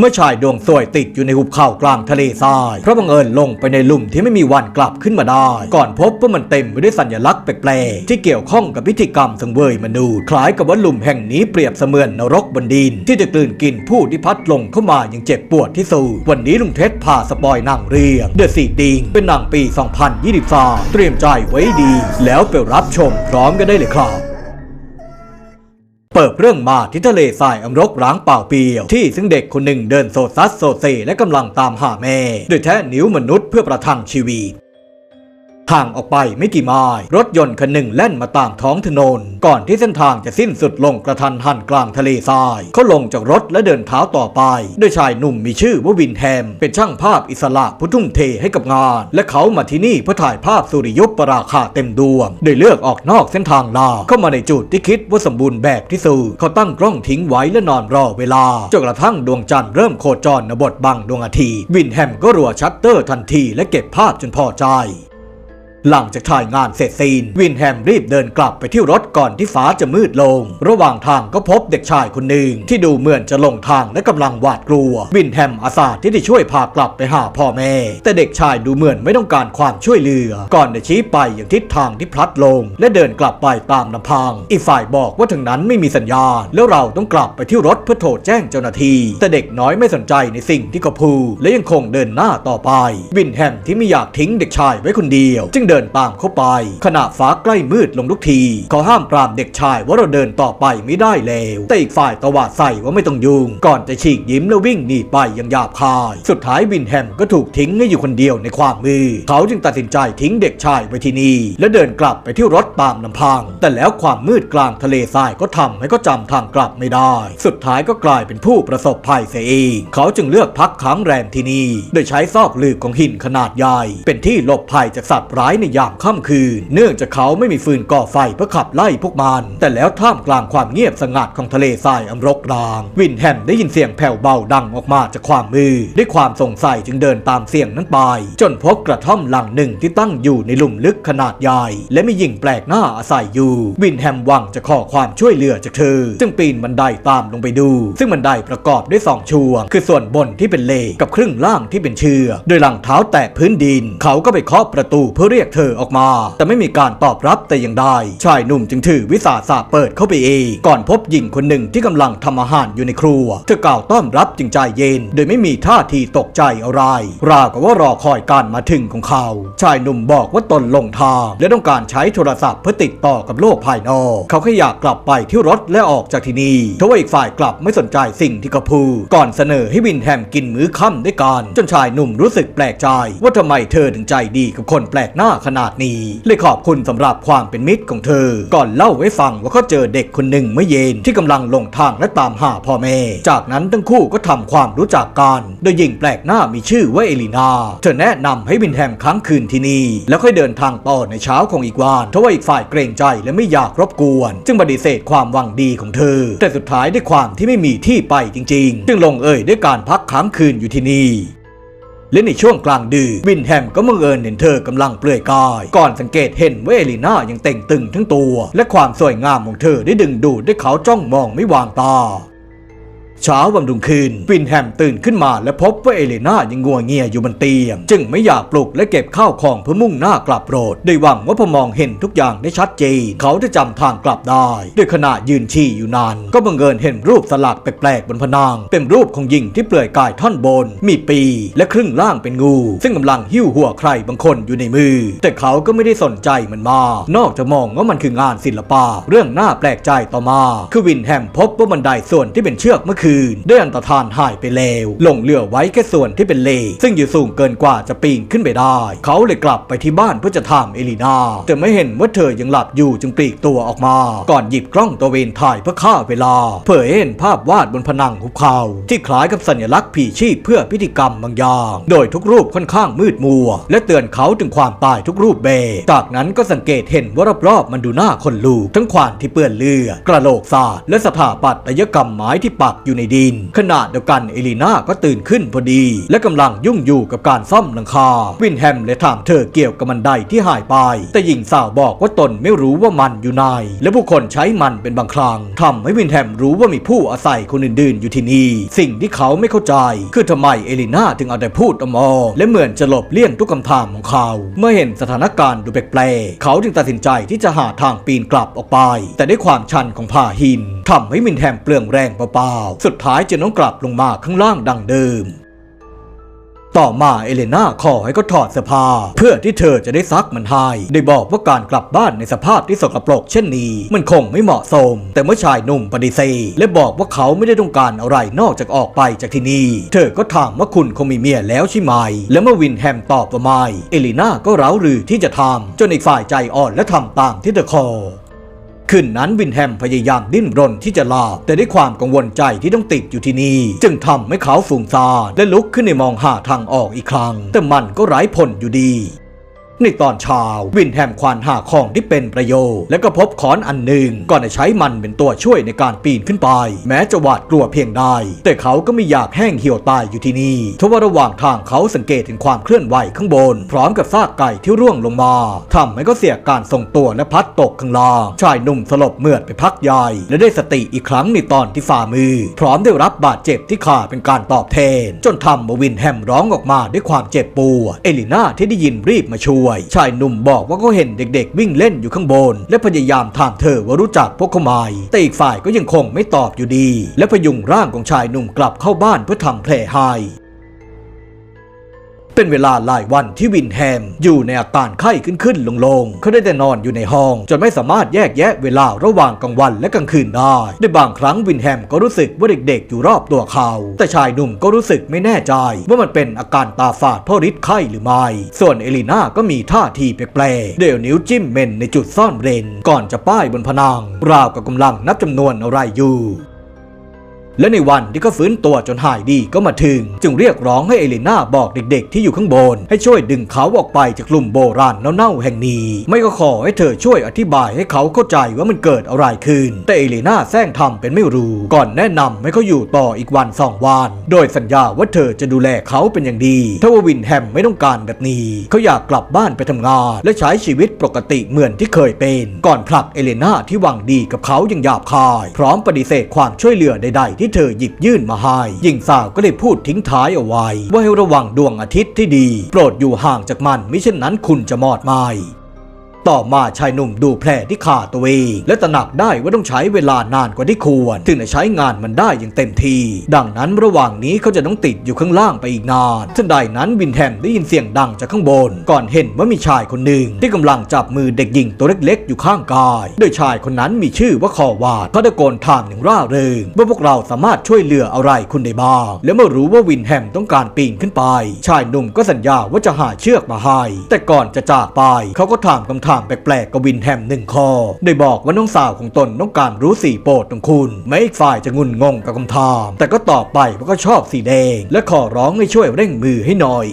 เมื่อชายดวงสวยติดอยู่ในหุบเขากลางทะเลทราย เพราะบังเอิญลงไปในหลุมที่ไม่มีวันกลับขึ้นมาได้ ก่อนพบว่ามันเต็มไปด้วยสัญลักษณ์แปลกๆที่เกี่ยวข้องกับพิธีกรรมสังเวยมนุษย์คล้ายกับว่าหลุมแห่งนี้เปรียบเสมือนนรกบนดิน ที่จะกลืนกินผู้ที่พัดลงเข้ามาอย่างเจ็บปวดที่สุดวันนี้ลุงเท็ดพาสปอยนังเรียงเดอะสีดิงเป็นหนังปี 2023 เตรียมใจไว้ดี แล้วไปรับชมพร้อมกันได้เลยครับ เปิดเรื่องมาที่ทะเลทรายอำรกร้างเปล่าเปลี่ยว ที่ซึ่งเด็กคนหนึ่งเดินโซซัสโซเซและกำลังตามหาแม่โดยแท้นิ้วมนุษย์เพื่อประทังชีวิต ห่างออกไปไม่กี่ไมล์รถยนต์คันหนึ่งแล่นมาตามท้องถนน ก่อนที่เส้นทางจะสิ้นสุดลงกระทันหันกลางทะเลทรายเขาลงจากรถและเดินเท้าต่อไปด้วยชายหนุ่มมีชื่อว่าวินแฮม เป็นช่างภาพอิสระผู้ทุ่มเทให้กับงาน และเขามาที่นี่เพื่อถ่ายภาพสุริยุปราคาเต็มดวงโดยเลือกออกนอกเส้นทางลาเข้ามาในจุดที่คิดว่าสมบูรณ์แบบที่สุดเขาตั้งกล้องทิ้งไว้และนอนรอเวลาจนกระทั่งดวงจันทร์เริ่มโคจรนบทบังดวงอาทิตย์วินแฮมก็รัวชัตเตอร์ทันทีและเก็บภาพจนพอใจ หลังจากถ่ายงานเสร็จสิ้นวินแฮมรีบเดินกลับไปที่รถก่อนที่ฟ้าจะมืดลง ระหว่างทางก็พบเด็กชายคนหนึ่งที่ดูเหมือนจะหลงทางและกำลังหวาดกลัว วินแฮมอาสาที่ได้ช่วยพากลับไปหาพ่อแม่ แต่เด็กชายดูเหมือนไม่ต้องการความช่วยเหลือ ก่อนจะชี้ไปอย่างทิศทางที่พลัดลง และเดินกลับไปตามลำพัง อีกฝ่ายบอกว่าทางนั้นไม่มีสัญญาณ แล้วเราต้องกลับไปที่รถเพื่อโทรแจ้งเจ้าหน้าที่ แต่เด็กน้อยไม่สนใจในสิ่งที่เขาพูดและยังคงเดินหน้าต่อไป วินแฮมที่ไม่อยากทิ้งเด็กชายไว้คนเดียว จึงเดินตามเข้าไป ขณะฟ้าใกล้มืดลงทุกที เขาห้ามปรามเด็กชายว่าเราเดินต่อไปไม่ได้แล้ว แต่อีกฝ่ายตวาดใส่ว่าไม่ต้องยุ่ง ก่อนจะฉีกยิ้มแล้ววิ่งหนีไปอย่างหยาบคาย สุดท้ายวินแฮมก็ถูกทิ้งให้อยู่คนเดียวในความมืดเขาจึงตัดสินใจทิ้งเด็กชายไว้ที่นี่ และเดินกลับไปที่รถตามลำพัง แต่แล้วความมืดกลางทะเลทรายก็ทำให้เขาจำทางกลับไม่ได้ สุดท้ายก็กลายเป็นผู้ประสบภัยเสียเองเขาจึงเลือกพักค้างแรมที่นี่ โดยใช้ซอกลืบของหินขนาดใหญ่ เป็นที่หลบภัยจากสัตว์ร้ายในยามค่ำคืน เนื่องจากเขาไม่มีฟืนก่อไฟเพื่อขับไล่พวกมัน แต่แล้วท่ามกลางความเงียบสงัดของทะเลทรายอำรกราง วินแฮมได้ยินเสียงแผ่วเบาดังออกมาจากความมือด้วยความสงสัยจึงเดินตามเสียงนั้นไป จนพบกระท่อมหลังหนึ่งที่ตั้งอยู่ในหลุมลึกขนาดใหญ่ และมีหญิงแปลกหน้าอาศัยอยู่ วินแฮมหวังจะขอความช่วยเหลือจากเธอ จึงปีนบันไดตามลงไปดู ซึ่งบันไดประกอบด้วยสองช่วง คือส่วนบนที่เป็นเลกับครึ่งล่างที่เป็นเชือกโดยหลังเท้าแตะพื้นดิน เขาก็ไปเคาะประตูเพื่อเรียกเธอออกมา แต่ไม่มีการตอบรับแต่อย่างใดชายหนุ่มจึงถือวิสาสะเปิดเข้าไปเองก่อนพบหญิงคนหนึ่งที่กำลังทำอาหารอยู่ในครัว เธอกล่าวต้อนรับจึงใจเย็น โดยไม่มีท่าทีตกใจอะไร ราวกับว่ารอคอยการมาถึงของเขา ชายหนุ่มบอกว่าตนลงทาง และต้องการใช้โทรศัพท์เพื่อติดต่อกับโลกภายนอก เขาแค่อยากกลับไปที่รถและออกจากที่นี่ทว่าอีกฝ่ายกลับไม่สนใจสิ่งที่เขาพูดก่อนเสนอให้วินแฮมกินมื้อค่ำด้วยกันจนชายหนุ่มรู้สึกแปลกใจ ว่าทำไมเธอถึงใจดีกับคนแปลกหน้าขนาดนี้เลยขอบคุณสำหรับความเป็นมิตรของเธอ ก่อนเล่าให้ฟังว่าเขาเจอเด็กคนหนึ่งเมื่อเย็นที่กำลังลงทางและตามหาพ่อแม่ จากนั้นทั้งคู่ก็ทำความรู้จักกัน โดยหญิงแปลกหน้ามีชื่อว่าเอลินาเธอแนะนำให้วินแฮมค้างคืนที่นี่ แล้วค่อยเดินทางต่อในเช้าของอีกวันทว่าอีกฝ่ายเกรงใจและไม่อยากรบกวน จึงปฏิเสธความหวังดีของเธอ แต่สุดท้ายด้วยความที่ไม่มีที่ไปจริง ๆ จึงลงเอยด้วยการพักค้างคืนอยู่ที่นี่ และในช่วงกลางดึกวินแฮมก็มังเอิญเห็นเธอกำลังเปลือยกาย ก่อนสังเกตเห็นว่าเอลิน่ายังเต่งตึงทั้งตัว และความสวยงามของเธอได้ดึงดูดให้เขาจ้องมองไม่วางตา เช้าวันรุ่งขึ้นวินแฮมตื่นขึ้นมาและพบว่าเอเลนายังงัวเงียอยู่บนเตียง จึงไม่อยากปลุกและเก็บข้าวของเพื่อมุ่งหน้ากลับโรดโดยหวังว่าพอมองเห็นทุกอย่างได้ชัดเจน เขาจะจำทางกลับได้ด้วยขณะยืนฉี่อยู่นานก็บังเอิญเห็นรูปสลักแปลกๆบนผนังเป็นรูปของหญิงที่เปลือยกายท่อนบน มีปีและครึ่งล่างเป็นงู ซึ่งกำลังหิ้วหัวใครบางคนอยู่ในมือ แต่เขาก็ไม่ได้สนใจมันมากนอกจากมองว่ามันคืองานศิลปะ เรื่องน่าแปลกใจต่อมา คือวินแฮมพบว่าบันไดส่วนที่เป็นเชือกเมื่อคืนได้อันตรธานหายไปแล้วหลงเหลือไว้แค่ส่วนที่เป็นเลซึ่งอยู่สูงเกินกว่าจะปีนขึ้นไปได้ เขาเลยกลับไปที่บ้านเพื่อจะถามเอลีนาแต่ไม่เห็นว่าเธอยังหลับอยู่จึงปลีกตัวออกมา ก่อนหยิบกล้องตัวเวนถ่ายเพื่อฆ่าเวลา เผยเห็นภาพวาดบนผนังหุบเขาที่คล้ายกับสัญลักษณ์ผีชีพเพื่อพิธีกรรมบางอย่าง โดยทุกรูปค่อนข้างมืดมัว และเตือนเขาถึงความตายทุกรูปแบจากนั้นก็สังเกตเห็นว่ารอบๆมันดูหน้าคนลูกทั้งควานที่เปื้อนเลือดกระโหลกศาสตร์และสถาปัตยกรรมไม้ที่ปักอยู่ในในดิน ขณะเดียวกันเอลีนาก็ตื่นขึ้นพอดี และกำลังยุ่งอยู่กับการซ่อมหลังคา วินแฮมเลยถามเธอเกี่ยวกับมันไดที่หายไป แต่หญิงสาวบอกว่าตนไม่รู้ว่ามันอยู่ไหนและผู้คนใช้มันเป็นบางครั้งทำให้วินแฮมรู้ว่ามีผู้อาศัยคนอื่นๆอยู่ที่นี่ สิ่งที่เขาไม่เข้าใจ คือทำไมเอลีนาถึงเอาแต่พูดอมอและเหมือนจะหลบเลี่ยงทุกคำถามของเขา เมื่อเห็นสถานการณ์ดูแปลกๆเขาจึงตัดสินใจที่จะหาทางปีนกลับออกไป แต่ด้วยความชันของผาหินทำให้วินแฮมเปลืองแรงเปล่าๆสุดท้ายจึงต้องกลับลงมาข้างล่างดังเดิม ต่อมาเอเลนาขอให้เขาถอดเสื้อผ้าเพื่อที่เธอจะได้ซักมันให้ได้บอกว่าการกลับบ้านในสภาพที่สกปรกเช่นนี้ มันคงไม่เหมาะสม แต่เมื่อชายหนุ่มปฏิเสธและบอกว่าเขาไม่ได้ต้องการอะไรนอกจากออกไปจากที่นี่ เธอก็ถามว่าคุณคงมีเมียแล้วใช่ไหม และเมื่อวินแฮมตอบว่าไม่เอเลนาก็เร้ารือที่จะทำจนอีกฝ่ายใจอ่อนและทำตามที่เธอขอ คืนนั้นวินแฮมพยายามดิ้นรนที่จะลา แต่ด้วยความกังวลใจที่ต้องติดอยู่ที่นี่ จึงทำให้เขาฝูงซาและลุกขึ้นในมองหาทางออกอีกครั้ง แต่มันก็ไร้ผลอยู่ดี ในตอนเช้าวินแฮมควานหาของที่เป็นประโยชน์ และก็พบขอนอันหนึ่งก่อนจะใช้มันเป็นตัวช่วยในการปีนขึ้นไป แม้จะหวาดกลัวเพียงใดแต่เขาก็ไม่อยากแห้งเหี่ยวตายอยู่ที่นี่ทว่าระหว่างทางเขาสังเกตถึงความเคลื่อนไหวข้างบน พร้อมกับซากไก่ที่ร่วงลงมาทำให้เขาเสียการทรงตัวและพัดตกข้างล่างชายหนุ่มสลบเมื่อดไปพักใหญ่และได้สติอีกครั้งในตอนที่ฝ่ามือ พร้อมได้รับบาดเจ็บที่ขาเป็นการตอบแทน จนทำมาวินแฮมร้องออกมาด้วยความเจ็บปวดเอลิน่าที่ได้ยินรีบมาช่วยชายหนุ่มบอกว่าเขาเห็นเด็กๆ วิ่งเล่นอยู่ข้างบน และพยายามถามเธอว่ารู้จักพวกเขาไหมแต่อีกฝ่ายก็ยังคงไม่ตอบอยู่ดี และพยุงร่างของชายหนุ่มกลับเข้าบ้านเพื่อทำแผลให้ เป็นเวลาหลายวันที่วินแฮม อยู่ในอาการไข้ขึ้นขึ้นลงลงๆเขาได้แต่นอนอยู่ในห้อง จนไม่สามารถแยกแยะเวลาระหว่างกลางวันและกลางคืนได้ในบางครั้งวินแฮมก็รู้สึกว่าเด็กๆ อยู่รอบตัวเขา แต่ชายหนุ่มก็รู้สึกไม่แน่ใจ ว่ามันเป็นอาการตาฝาดเพราะฤทธิ์ไข้หรือไม่ ส่วนเอลิน่าก็มีท่าทีแปลกๆเดี๋ยวนิ้วจิ้มเมนในจุดซ่อนเร้นก่อนจะป้ายบนผนังราวกับกำลังนับจำนวนอะไรอยู่ และในวันที่เขาฟื้นตัวจนหายดีก็มาถึง จึงเรียกร้องให้เอเลนาบอกเด็กๆ ที่อยู่ข้างบน ให้ช่วยดึงเขาออกไปจากกลุ่มโบราณเน่าๆแห่งนี้ ไม่ก็ขอให้เธอช่วยอธิบายให้เขาเข้าใจว่ามันเกิดอะไรขึ้น แต่เอเลนาแซงทำเป็นไม่รู้ ก่อนแนะนำให้เขาอยู่ต่ออีกวันสองวัน โดยสัญญาว่าเธอจะดูแลเขาเป็นอย่างดีถ้าว่าวินแฮมไม่ต้องการแบบนี้ เขาอยากกลับบ้านไปทำงาน และใช้ชีวิตปกติเหมือนที่เคยเป็น ก่อนผลักเอเลนาที่หวังดีกับเขาอย่างหยาบคาย พร้อมปฏิเสธความช่วยเหลือใดๆที่เธอหยิบยื่นมาให้หญิงสาวก็ได้พูดทิ้งท้ายเอาไว้ ว่าให้ระวังดวงอาทิตย์ที่ดี โปรดอยู่ห่างจากมันมิเช่นนั้นคุณจะมอดไหม ต่อมาชายหนุ่มดูแผลที่ขาตัวเองและตระหนักได้ว่าต้องใช้เวลานานกว่าที่ควร ถึงจะใช้งานมันได้อย่างเต็มที่ ดังนั้นระหว่างนี้เขาจะต้องติดอยู่ข้างล่างไปอีกนานทันใดนั้นวินแฮมได้ยินเสียงดังจากข้างบน ก่อนเห็นว่ามีชายคนหนึ่งที่กำลังจับมือเด็กหญิงตัวเล็กๆ อยู่ข้างกาย โดยชายคนนั้นมีชื่อว่าคอวาดเขาตะโกนถามอย่างร่าเริงว่าพวกเราสามารถช่วยเหลืออะไรคุณได้บ้าง และเมื่อรู้ว่าวินแฮมต้องการปีนขึ้นไป ชายหนุ่มก็สัญญาว่าจะหาเชือกมาให้แต่ก่อนจะจากไปเขาก็ถามคำถามแปลกๆกวินแฮมหนึ่งข้อได้บอกว่าน้องสาวของตนต้องการรู้สีโปรดของคุณแม้อีกฝ่ายจะงุนงงกับคำถาม แต่ก็ตอบไปว่าก็ชอบสีแดง และขอร้องให้ช่วยเร่งมือให้หน่อย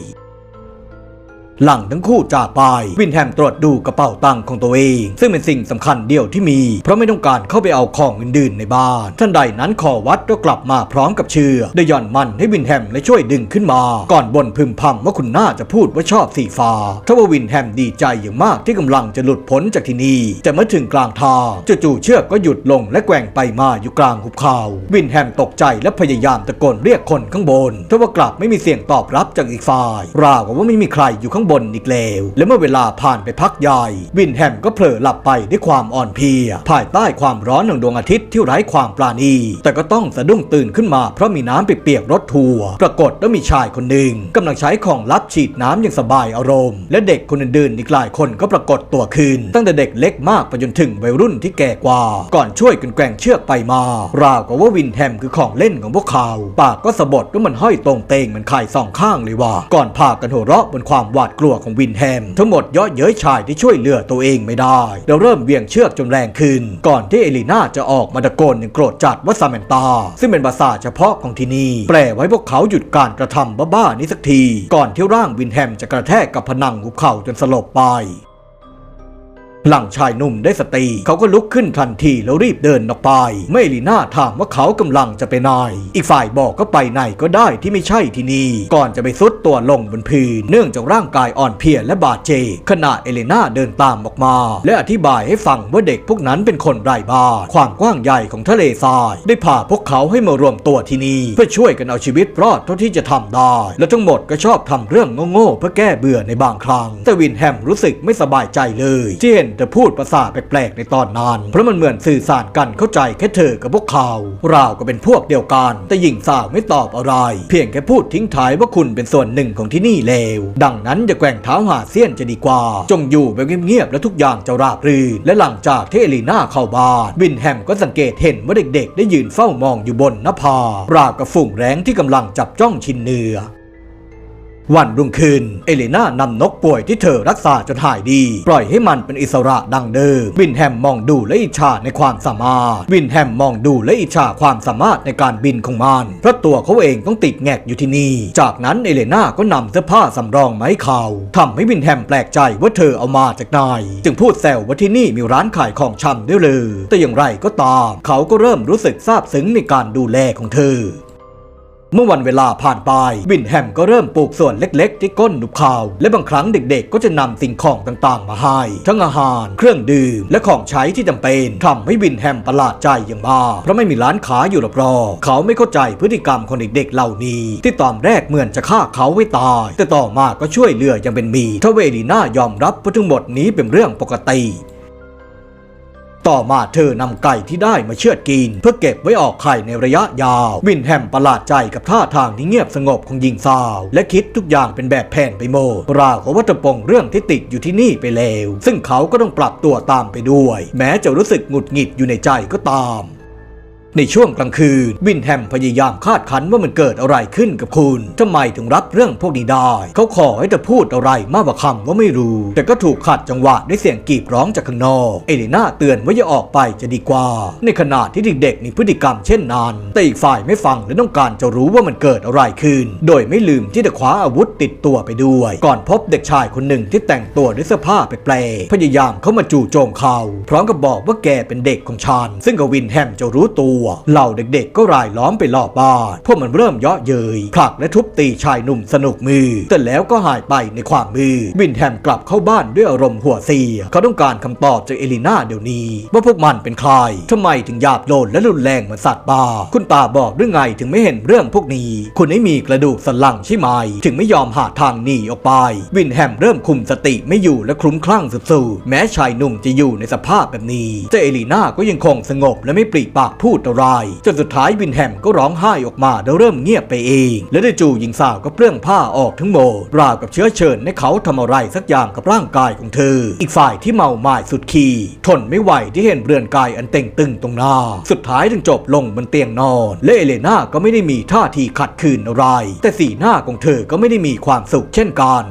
หลังทั้งคู่จากไป วินแฮมตรวจดูกระเป๋าตังค์ของตัวเอง ซึ่งเป็นสิ่งสำคัญเดียวที่มี เพราะไม่ต้องการเข้าไปเอาของอื่นๆในบ้าน ท่านใดนั้นขอวัดก็กลับมาพร้อมกับเชือกได้ย่อนมันให้วินแฮมและช่วยดึงขึ้นมา ก่อนบนพึมพำว่าคุณน่าจะพูดว่าชอบสีฟ้าทว่าวินแฮมดีใจอย่างมากที่กำลังจะหลุดพ้นจากที่นี่แต่เมื่อถึงกลางทางจู่ๆเชือกก็หยุดลงและแกว่งไปมาอยู่กลางหุบเขาวินแฮมตกใจและพยายามตะโกนเรียกคนข้างบนทว่ากลับไม่มีเสียงตอบรับจากอีกฝ่าย ราวกับว่าไม่มีใครอยู่ข้างบนอีกแล้ว และเมื่อเวลาผ่านไปพักใหญ่ วินแฮมก็เผลอหลับไปด้วยความอ่อนเพลีย ภายใต้ความร้อนของดวงอาทิตย์ที่ไร้ความปราณี แต่ก็ต้องสะดุ้งตื่นขึ้นมาเพราะมีน้ำเปียกๆรถทัวร์ปรากฏว่ามีชายคนหนึ่งกำลังใช้ของลับฉีดน้ำอย่างสบายอารมณ์ และเด็กคนอื่นๆอีกหลายคนก็ปรากฏตัวขึ้น ตั้งแต่เด็กเล็กมากไปจนถึงวัยรุ่นที่แก่กว่า ก่อนช่วยกันแกว่งเชือกไปมา ราวกับว่าวินแฮมคือของเล่นของพวกเขา ปากก็สะบดว่ามันห้อยตรงเตงมือนไข่สองข้างเลยว่า ก่อนพากันหัวเราะบนความหวาดกลัวของวินแฮม ทั้งหมดย่อเย้ยชายที่ช่วยเหลือตัวเองไม่ได้แล้วเริ่มเวียงเชือกจนแรงขึ้น ก่อนที่เอลิน่าจะออกมาตะโกนอย่างโกรธจัดว่าซาเมนตา ซึ่งเป็นภาษาเฉพาะของที่นี่ แปลไว้พวกเขาหยุดการกระทำบ้าๆนี้สักที ก่อนที่ร่างวินแฮมจะกระแทกกับผนังหุบเขาจนสลบไป หลังชายหนุ่มได้สติ เขาก็ลุกขึ้นทันทีแล้วรีบเดินออกไป เมื่อเอลีน่าถามว่าเขากำลังจะไปไหน อีกฝ่ายบอกก็ไปไหนก็ได้ที่ไม่ใช่ที่นี่ ก่อนจะไปซุดตัวลงบนพื้นเนื่องจากร่างกายอ่อนเพลียและบาดเจ็บขณะเอเลน่าเดินตามออกมา และอธิบายให้ฟังว่าเด็กพวกนั้นเป็นคนไร้บ้านความกว้างใหญ่ของทะเลทราย ได้พาพวกเขาให้มารวมตัวที่นี่ เพื่อช่วยกันเอาชีวิตรอดเท่าที่จะทำได้ และทั้งหมดก็ชอบทำเรื่องโง่ๆเพื่อแก้เบื่อในบางครั้ง แต่วินแฮมรู้สึกไม่สบายใจเลยที่เห็นแต่พูดภาษาแปลกๆในตอนนั้น เพราะมันเหมือนสื่อสารกันเข้าใจแค่เธอกับพวกเขา เราก็เป็นพวกเดียวกัน แต่หญิงสาวไม่ตอบอะไร เพียงแค่พูดทิ้งท้ายว่าคุณเป็นส่วนหนึ่งของที่นี่เลว ดังนั้นอย่าแกว่งเท้าหาเสี้ยนจะดีกว่า จงอยู่แบบเงียบๆและทุกอย่างจะราบรื่นและหลังจากที่เอลีน่าเข้าบ้านวินแฮมก็สังเกตเห็นว่าเด็กๆ ได้ยืนเฝ้ามองอยู่บนหน้าผาราวกับฝูงแร้งที่กำลังจับจ้องชินเนื้อ วันรุ่งขึ้น เอเลน่านำนกป่วยที่เธอรักษาจนหายดี ปล่อยให้มันเป็นอิสระดังเดิม วินแฮมมองดูและอิจฉาในความสามารถ วินแฮมมองดูและอิจฉาความสามารถในการบินของมัน เพราะตัวเขาเองต้องติดแงกอยู่ที่นี่ จากนั้นเอเลน่าก็นำเสื้อผ้าสำรองมาให้เขาทำให้วินแฮมแปลกใจว่าเธอเอามาจากไหน จึงพูดแซวว่าที่นี่มีร้านขายของชำด้วยเลย แต่อย่างไรก็ตาม เขาก็เริ่มรู้สึกซาบซึ้งในการดูแลของเธอ เมื่อวันเวลาผ่านไป วินแฮมก็เริ่มปลูกส่วนเล็กๆ ที่ก้นหุบเขาและบางครั้งเด็กๆ ก็จะนำสิ่งของต่างๆ มาให้ ทั้งอาหาร เครื่องดื่ม และของใช้ที่จำเป็นทำให้วินแฮมประหลาดใจอย่างมากเพราะไม่มีร้านค้าอยู่รอบๆเขาไม่เข้าใจพฤติกรรมของเด็กๆเหล่านี้ ที่ตอนแรกเหมือนจะฆ่าเขาไว้ตาย แต่ต่อมาก็ช่วยเหลืออย่างเป็นมีทเวลีน่ายอมรับว่าทั้งหมดนี้เป็นเรื่องปกติ ต่อมาเธอนำไก่ที่ได้มาเชือดกิน เพื่อเก็บไว้ออกไข่ในระยะยาว วินแฮมประหลาดใจกับท่าทางที่เงียบสงบของหญิงสาว และคิดทุกอย่างเป็นแบบแผนไปหมดราวกับว่าจะปองเรื่องที่ติดอยู่ที่นี่ไปแล้ว ซึ่งเขาก็ต้องปรับตัวตามไปด้วย แม้จะรู้สึกหงุดหงิดอยู่ในใจก็ตาม ในช่วงกลางคืน วินแฮมพยายามคาดคันว่ามันเกิดอะไรขึ้นกับคุณทำไมถึงรับเรื่องพวกนี้ได้ เขาขอให้เธอพูดอะไรมากกว่าคำว่าไม่รู้ แต่ก็ถูกขัดจังหวะด้วยเสียงกรีดร้องจากข้างนอกเอเลน่าเตือนว่าอย่าออกไปจะดีกว่า ในขณะที่เด็กๆมีพฤติกรรมเช่นนั้น แต่อีกฝ่ายไม่ฟังและต้องการจะรู้ว่ามันเกิดอะไรขึ้น โดยไม่ลืมที่จะคว้าอาวุธติดตัวไปด้วย ก่อนพบเด็กชายคนหนึ่งที่แต่งตัวด้วยเสื้อผ้าแปลกๆพยายามเข้ามาจู่โจมเขา พร้อมกับบอกว่าแกเป็นเด็กของฉันซึ่งกวินแฮมจะรู้ตัวเหล่าเด็กๆ ก็รายล้อมไปรอบบ้าน พวกมันเริ่มเยาะเย้ยผลักและทุบตีชายหนุ่มสนุกมือ แต่แล้วก็หายไปในความมือวินแฮมกลับเข้าบ้านด้วยอารมณ์หัวเสีย เขาต้องการคำตอบจากเอลิน่าเดี๋ยวนี้ ว่าพวกมันเป็นใครทำไมถึงหยาบโลนและรุนแรงเหมือนสัตว์ป่าคุณตาบอกด้วยไงถึงไม่เห็นเรื่องพวกนี้ คุณไม่มีกระดูกสันหลังใช่ไหม ถึงไม่ยอมหาทางหนีออกไป วินแฮมเริ่มคุมสติไม่อยู่และคลุ้มคลั่งสุดๆแม้ชายหนุ่มจะอยู่ในสภาพแบบนี้แต่เอลีน่าก็ยังคงสงบและไม่ปรีปากพูดอะไรจนสุดท้ายวินแฮมก็ร้องไห้ออกมาแล้วเริ่มเงียบไปเอง และได้จู่หญิงสาวก็เปลื้องผ้าออกทั้งหมดราวกับเชื้อเชิญให้เขาทำอะไรสักอย่างกับร่างกายของเธอ อีกฝ่ายที่เมาหมายสุดขีดทนไม่ไหวที่เห็นเรือนกายอันเต่งตึงตรงหน้า สุดท้ายถึงจบลงบนเตียงนอนและเอเลน่าก็ไม่ได้มีท่าทีขัดขืนอะไร แต่สีหน้าของเธอก็ไม่ได้มีความสุขเช่นกัน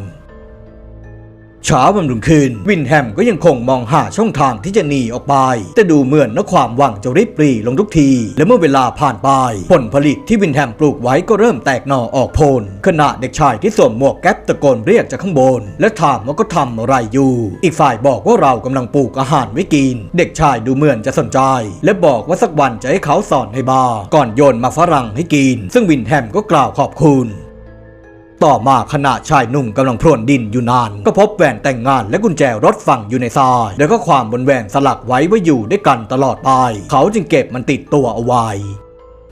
เช้าวันรุ่งขึ้น วินแฮมก็ยังคงมองหาช่องทางที่จะหนีออกไป แต่ดูเหมือนว่าความหวังจะริบปรีลงทุกที และเมื่อเวลาผ่านไป ผลผลิตที่วินแฮมปลูกไว้ก็เริ่มแตกหน่อออกผลขณะเด็กชายที่สวมหมวกแก๊ปตะโกนเรียกจากข้างบน และถามว่าก็ทำอะไรอยู่ อีกฝ่ายบอกว่าเรากำลังปลูกอาหารไว้กิน เด็กชายดูเหมือนจะสนใจ และบอกว่าสักวันจะให้เขาสอนให้บาก่อนโยนมาฝรั่งให้กิน ซึ่งวินแฮมก็กล่าวขอบคุณ ต่อมาขณะชายหนุ่มกำลังพรวนดินอยู่นาน ก็พบแหวนแต่งงานและกุญแจรถฝังอยู่ในทราย แล้วก็ความบนแหวนสลักไว้ว่าอยู่ด้วยกันตลอดไป เขาจึงเก็บมันติดตัวเอาไว้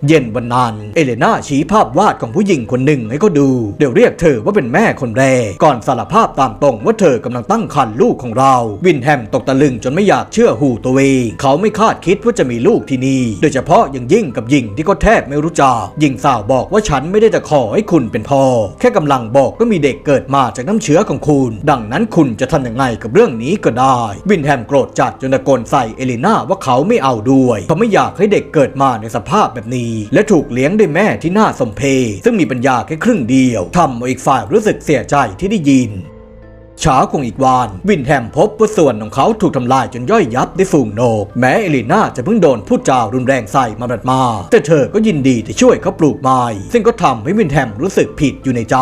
เย็นวันนั้นเอเลนาชี้ภาพวาดของผู้หญิงคนหนึ่งให้เขาดูเดี๋ยวเรียกเธอว่าเป็นแม่คนแรกก่อนสารภาพตามตรงว่าเธอกำลังตั้งครรภ์ลูกของเรา วินแฮมตกตะลึงจนไม่อยากเชื่อหูตัวเองเขาไม่คาดคิดว่าจะมีลูกที่นี่ โดยเฉพาะอย่างยิ่งกับหญิงที่เขาแทบไม่รู้จักหญิงสาวบอกว่าฉันไม่ได้จะขอให้คุณเป็นพ่อ แค่กำลังบอกก็มีเด็กเกิดมาจากน้ำเชื้อของคุณ ดังนั้นคุณจะทำยังไงกับเรื่องนี้ก็ได้ วินแฮมโกรธจัดจนตะโกนใส่เอลิน่าว่าเขาไม่เอาด้วยเขาไม่อยากให้เด็กเกิดมาในสภาพแบบนี้และถูกเลี้ยงด้วยแม่ที่น่าสมเพชซึ่งมีปัญญาแค่ครึ่งเดียวทำเอาอีกฝ่ายรู้สึกเสียใจที่ได้ยินเช้าของอีกวาน วินแฮมพบว่าส่วนของเขาถูกทำลายจนย่อยยับด้วยฝูงนก แม้เอลิน่าจะเพิ่งโดนพูดจารุนแรงใส่มาบัดมา แต่เธอก็ยินดีที่ช่วยเขาปลูกไม้ซึ่งก็ทำให้วินแฮมรู้สึกผิดอยู่ในใจ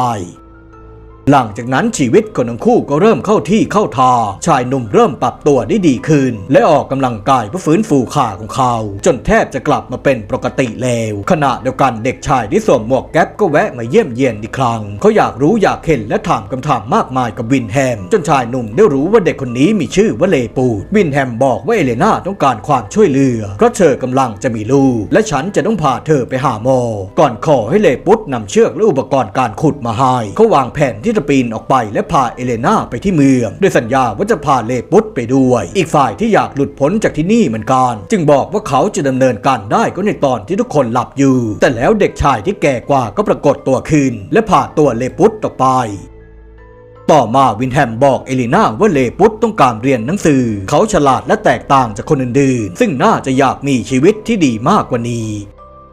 หลังจากนั้นชีวิตของทั้งคู่ก็เริ่มเข้าที่เข้าทางชายหนุ่มเริ่มปรับตัวได้ดีขึ้น และออกกำลังกายเพื่อฟื้นฟูขาของเขา จนแทบจะกลับมาเป็นปกติแล้วขณะเดียวกันเด็กชายที่สวมหมวกแก๊ปก็แวะมาเยี่ยมเยียนอีกครั้งเขาอยากรู้อยากเห็นและถามคำถามมากมายกับวินแฮม จนชายหนุ่มได้รู้ว่าเด็กคนนี้มีชื่อว่าเลปูดวินแฮมบอกว่าเอเลนาต้องการความช่วยเหลือเพราะเธอกำลังจะมีลูกและฉันจะต้องพาเธอไปหาหมอ ก่อนขอให้เลปุดนำเชือกและอุปกรณ์การขุดมาให้เขาวางแผนที่จะปีนออกไปและพาเอเลนาไปที่เมืองด้วยสัญญาว่าจะพาเลปุดไปด้วย อีกฝ่ายที่อยากหลุดพ้นจากที่นี่เหมือนกัน จึงบอกว่าเขาจะดำเนินการได้ก็ในตอนที่ทุกคนหลับอยู่ แต่แล้วเด็กชายที่แก่กว่าก็ปรากฏตัวขึ้น และพาตัวเลปุดออกไปต่อมาวินแฮมบอกเอลิน่าว่าเลปุตต้องการเรียนหนังสือ เขาฉลาดและแตกต่างจากคนอื่นๆ ซึ่งน่าจะอยากมีชีวิตที่ดีมากกว่านี้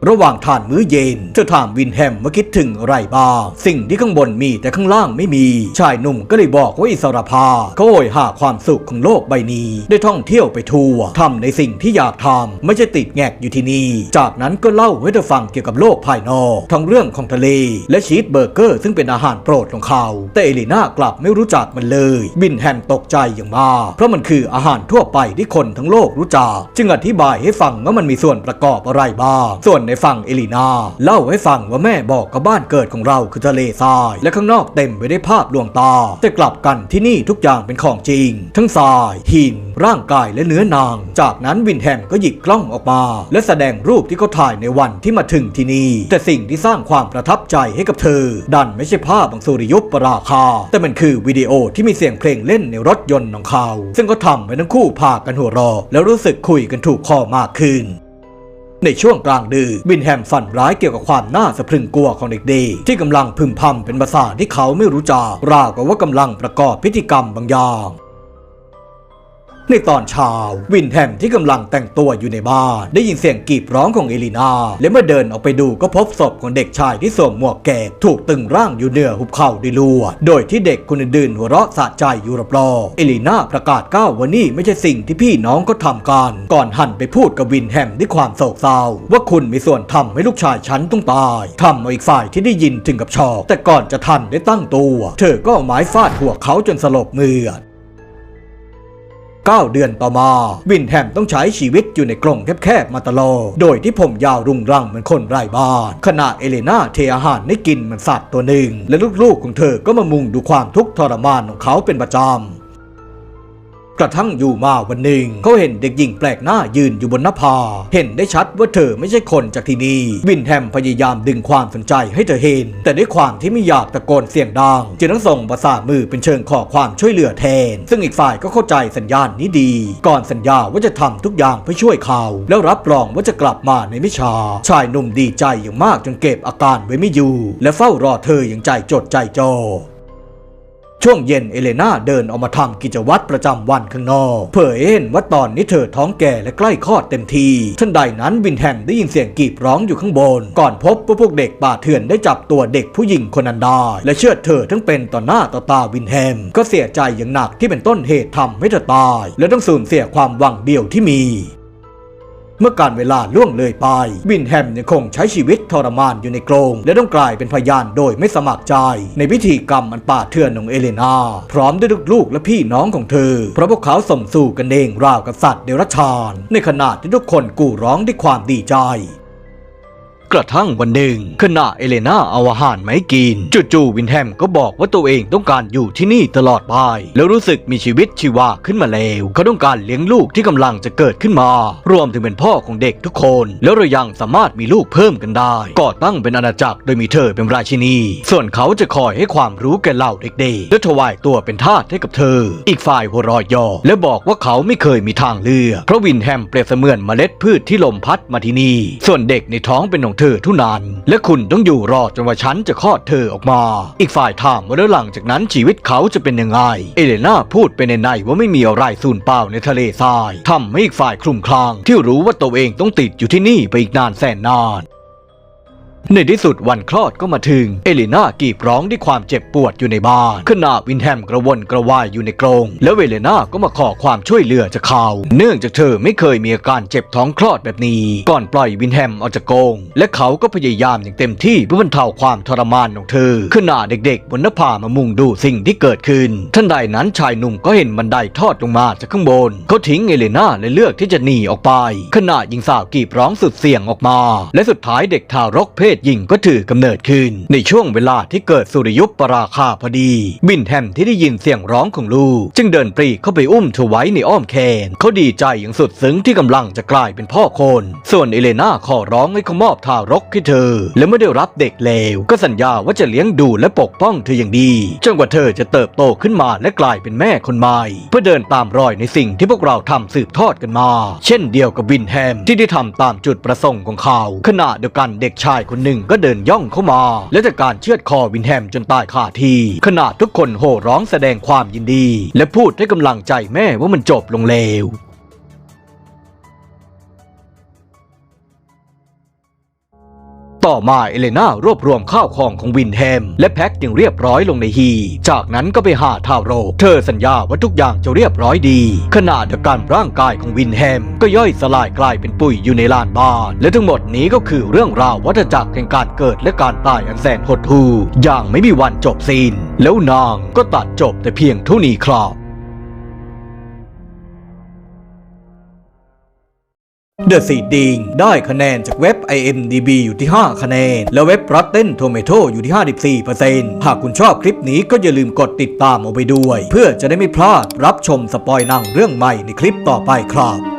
ระหว่างทานมื้อเย็นเธอถามวินแฮมว่าคิดถึงอะไรบ้างสิ่งที่ข้างบนมีแต่ข้างล่างไม่มี ชายหนุ่มก็เลยบอกว่าอิสรภาพเขาโหยหาความสุขของโลกใบนี้ ได้ท่องเที่ยวไปทั่วทำในสิ่งที่อยากทำไม่ใช่ติดแงกอยู่ที่นี่ จากนั้นก็เล่าให้เธอฟังเกี่ยวกับโลกภายนอกทั้งเรื่องของทะเล และชีสเบอร์เกอร์ ซึ่งเป็นอาหารโปรดของเขา แต่เอลิน่ากลับไม่รู้จักมันเลย บินแฮมตกใจอย่างมากเพราะมันคืออาหารทั่วไปที่คนทั้งโลกรู้จัก จึงอธิบายให้ฟังว่ามันมีส่วนประกอบอะไรบ้างส่วนในฝั่งเอลินาเล่าให้ฟังว่าแม่บอกกับบ้านเกิดของเราคือทะเลทราย และข้างนอกเต็มไปด้วยภาพลวงตา แต่กลับกันที่นี่ทุกอย่างเป็นของจริง ทั้งทราย หิน ร่างกายและเนื้อนาง จากนั้นวินแฮมก็หยิบกล้องออกมา และแสดงรูปที่เขาถ่ายในวันที่มาถึงที่นี่ แต่สิ่งที่สร้างความประทับใจให้กับเธอ ดันไม่ใช่ภาพของสุริยุปราคา แต่มันคือวิดีโอที่มีเสียงเพลงเล่นในรถยนต์ของเขา ซึ่งก็ทำให้ทั้งคู่พากันหัวเราะแล้วรู้สึกคุยกันถูกคอมากขึ้น ในช่วงกลางดึกบินแฮมฝันร้ายเกี่ยวกับความน่าสะพรึงกลัวของเด็กดีที่กำลังพึมพำเป็นภาษาที่เขาไม่รู้จักราวกับว่ากำลังประกอบพิธีกรรมบางอย่าง ในตอนเช้าวินแฮมที่กำลังแต่งตัวอยู่ในบ้าน ได้ยินเสียงกรีดร้องของเอลินาและเมื่อเดินออกไปดูก็พบศพของเด็กชายที่สวมหมวกแกกถูกตึงร่างอยู่เหนือหุบเข่าด้วยลวดโดยที่เด็กคนอื่นๆหัวเราะสะใจอยู่รอบๆเอลินาประกาศก้าวว่านี่ไม่ใช่สิ่งที่พี่น้องก็ทำกันก่อนหันไปพูดกับวินแฮมด้วยความโศกเศร้า ว่าคุณมีส่วนทำให้ลูกชายฉันต้องตายทำเอาอีกฝ่ายที่ได้ยินถึงกับช็อกแต่ก่อนจะทันได้ตั้งตัว เธอก็เอาไม้ฟาดหัวเขาจนสลบเมือด 9 เดือนต่อมา วินแฮมต้องใช้ชีวิตอยู่ในกรงแคบๆมาตลอดโดยที่ผมยาวรุงรังเหมือนคนไร้บ้านขณะเอเลนาเทอาหารให้กินเหมือนสัตว์ตัวหนึ่ง และลูกๆของเธอก็มามุงดูความทุกข์ทรมานของเขาเป็นประจำ กระทั่งอยู่มาวันหนึ่งเขาเห็นเด็กหญิงแปลกหน้ายืนอยู่บนหน้าผาเห็นได้ชัดว่าเธอไม่ใช่คนจากที่นี่วินแฮมพยายามดึงความสนใจให้เธอเห็น แต่ด้วยความที่ไม่อยากตะโกนเสียงดังจึงต้องส่งประสานมือเป็นเชิงขอความช่วยเหลือแทน ซึ่งอีกฝ่ายก็เข้าใจสัญญาณนี้ดี ก่อนสัญญาว่าจะทำทุกอย่างเพื่อช่วยเขา แล้วรับรองว่าจะกลับมาในไม่ช้าชายหนุ่มดีใจอย่างมากจนเก็บอาการไว้ไม่อยู่ และเฝ้ารอเธออย่างใจจดใจจ่อ ช่วงเย็นเอเลนาเดินออกมาทำกิจวัตรประจำวันข้างนอก เผยเห็นว่าตอนนี้เธอท้องแก่และใกล้คลอดเต็มทีทันใดนั้นวินแฮมได้ยินเสียงกรีดร้องอยู่ข้างบน ก่อนพบว่าพวกเด็กป่าเถื่อนได้จับตัวเด็กผู้หญิงคนนั้นได้และเชื่อดเธอทั้งเป็นต่อหน้าต่อตาวินแฮม ก็เสียใจอย่างหนักที่เป็นต้นเหตุทำให้เธอตาย และต้องสูญเสียความหวังเดียวที่มี เมื่อการเวลาล่วงเลยไปวินแฮมยังคงใช้ชีวิตทรมานอยู่ในกรงและต้องกลายเป็นพยานโดยไม่สมัครใจ ในพิธีกรรมอันป่าเถื่อนของเอเลนาพร้อมด้วยลูกๆและพี่น้องของเธอ เพราะพวกเขาสมสู่กันเองราวกับสัตว์เดรัจฉาน ในขณะที่ทุกคนกู่ร้องด้วยความดีใจ กระทั่งวันหนึ่งขณะเอเลนาเอาอาหารมาให้กินจู่ๆวินแฮมก็บอกว่าตัวเองต้องการอยู่ที่นี่ตลอดไป แล้วรู้สึกมีชีวิตชีวาขึ้นมาแล้วเขาต้องการเลี้ยงลูกที่กำลังจะเกิดขึ้นมา รวมถึงเป็นพ่อของเด็กทุกคน แล้วเรายังสามารถมีลูกเพิ่มกันได้ ก่อตั้งเป็นอาณาจักรโดยมีเธอเป็นราชินี ส่วนเขาจะคอยให้ความรู้แก่เหล่าเด็กๆและถวายตัวเป็นทาสให้กับเธอ อีกฝ่ายหัวรอยยอ และบอกว่าเขาไม่เคยมีทางเลือกเพราะวินแฮมเปรียบเสมือนเมล็ดพืชที่ลมพัดมาที่นี่ส่วนเด็กในท้องเป็นของเธอเทุนาน และคุณต้องอยู่รอจนว่าฉันจะคลอดเธอออกมา อีกฝ่ายถามว่าแล้วหลังจากนั้นชีวิตเขาจะเป็นยังไง เอเลนาพูดไปในในว่าไม่มีอะไรสูญเปล่าในทะเลทรายทำให้อีกฝ่ายคลุมคลางที่รู้ว่าตัวเองต้องติดอยู่ที่นี่ไปอีกนานแสนนาน ในที่สุดวันคลอดก็มาถึง เอลิน่ากรีดร้องด้วยความเจ็บปวดอยู่ในบ้านขณะวินแฮมกระวนกระวายอยู่ในกรงแล้วเวเลน่าก็มาขอความช่วยเหลือจากเขา เนื่องจากเธอไม่เคยมีอาการเจ็บท้องคลอดแบบนี้ ก่อนปล่อยวินแฮมออกจากกรงและเขาก็พยายามอย่างเต็มที่เพื่อบรรเทาความทรมานของเธอขณะเด็กๆ บนหน้าผามามุงดูสิ่งที่เกิดขึ้นทันใดนั้นชายหนุ่มก็เห็นบันไดทอดลงมาจากข้างบนเขาทิ้งเอเลน่าและเลือกที่จะหนีออกไปขณะหญิงสาวกรีดร้องสุดเสียงออกมา และสุดท้ายเด็กทารกเพศหญิงก็ถือกำเนิดขึ้น ในช่วงเวลาที่เกิดสุริยุปราคาพอดี บินแฮมที่ได้ยินเสียงร้องของลูก จึงเดินปรีเข้าไปอุ้มเธอไว้ในอ้อมแขนเขาดีใจอย่างสุดซึ้งที่กำลังจะกลายเป็นพ่อคน ส่วนเอเลนาขอร้องให้เขามอบทารกให้เธอ และเมื่อได้รับเด็กเลว ก็สัญญาว่าจะเลี้ยงดูและปกป้องเธออย่างดีจนกว่าเธอจะเติบโตขึ้นมาและกลายเป็นแม่คนใหม่ เพื่อเดินตามรอยในสิ่งที่พวกเราทำสืบทอดกันมา เช่นเดียวกับบินแฮมที่ได้ทำตามจุดประสงค์ของเขา ขณะเดียวกันเด็กชายคนหนึ่งก็เดินย่องเข้ามา และจากการเชือดคอวินแฮมจนตายคาที่ขณะทุกคนโห่ร้องแสดงความยินดี และพูดให้กำลังใจแม่ว่ามันจบลงเลว ต่อมาเอเลนารวบรวมข้าวของของวินแฮม และแพ็คอย่างเรียบร้อยลงในฮี จากนั้นก็ไปหาทาโร เธอสัญญาว่าทุกอย่างจะเรียบร้อยดี ขณะเดียวกันร่างกายของวินแฮม ก็ย่อยสลายกลายเป็นปุ๋ยอยู่ในลานบ้าน และทั้งหมดนี้ก็คือเรื่องราววัฏจักรแห่งการเกิดและการตายอันแสนหดหู่อย่างไม่มีวันจบสิ้นแล้วนางก็ตัดจบแต่เพียงเท่านี้ครับ The Seeding ได้คะแนนจากเว็บ IMDB อยู่ที่ 5 คะแนน และเว็บ Rotten Tomato อยู่ที่ 54%หากคุณชอบคลิปนี้ก็อย่าลืมกดติดตามเอาไปด้วย เพื่อจะได้ไม่พลาดรับชมสปอยหนังเรื่องใหม่ในคลิปต่อไปครับ